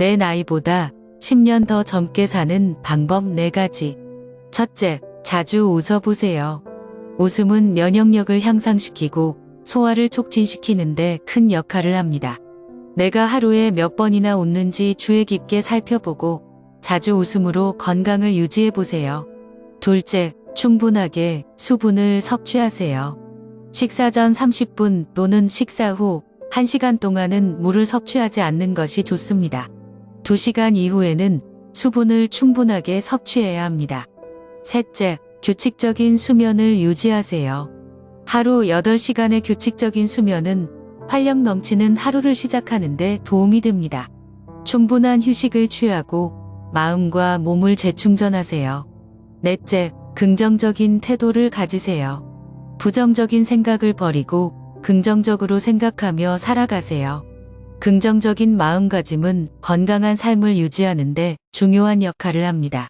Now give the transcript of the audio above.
내 나이보다 10년 더 젊게 사는 방법 4가지. 첫째, 자주 웃어보세요. 웃음은 면역력을 향상시키고 소화를 촉진시키는데 큰 역할을 합니다. 내가 하루에 몇 번이나 웃는지 주의 깊게 살펴보고 자주 웃음으로 건강을 유지해 보세요. 둘째, 충분하게 수분을 섭취하세요. 식사 전 30분 또는 식사 후 1시간 동안은 물을 섭취하지 않는 것이 좋습니다. 2시간 이후에는 수분을 충분하게 섭취해야 합니다. 셋째, 규칙적인 수면을 유지하세요. 하루 8시간의 규칙적인 수면은 활력 넘치는 하루를 시작하는데 도움이 됩니다. 충분한 휴식을 취하고 마음과 몸을 재충전하세요. 넷째, 긍정적인 태도를 가지세요. 부정적인 생각을 버리고 긍정적으로 생각하며 살아가세요. 긍정적인 마음가짐은 건강한 삶을 유지하는 데 중요한 역할을 합니다.